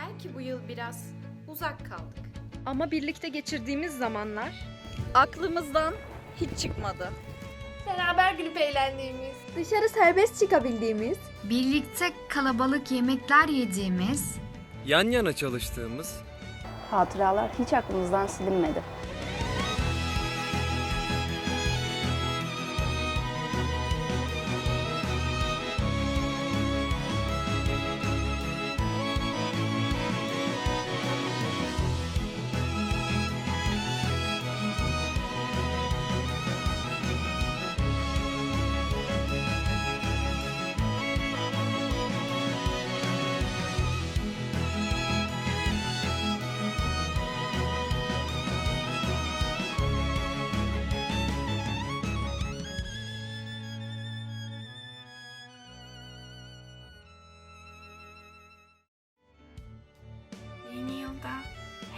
Belki bu yıl biraz uzak kaldık. Ama birlikte geçirdiğimiz zamanlar Aklımızdan hiç çıkmadı. Beraber gülüp eğlendiğimiz. Dışarı serbest çıkabildiğimiz, Birlikte kalabalık yemekler yediğimiz, Yan yana çalıştığımız, Hatıralar hiç aklımızdan silinmedi.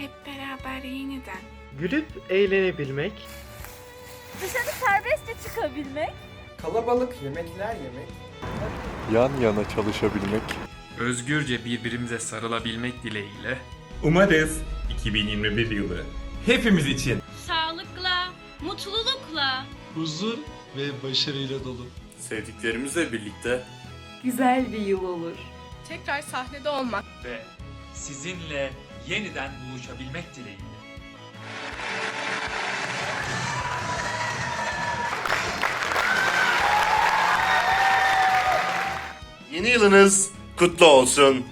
Hep beraber yeniden Gülüp eğlenebilmek, Dışarı serbestçe çıkabilmek, Kalabalık yemekler yemek, yan yana çalışabilmek, özgürce birbirimize sarılabilmek dileğiyle Umarız 2021 yılı hepimiz için Sağlıkla, mutlulukla. huzur ve başarıyla dolu. sevdiklerimizle birlikte güzel bir yıl olur. Tekrar sahnede olmak. ve sizinle yeniden buluşabilmek dileğiyle. Yeni yılınız kutlu olsun.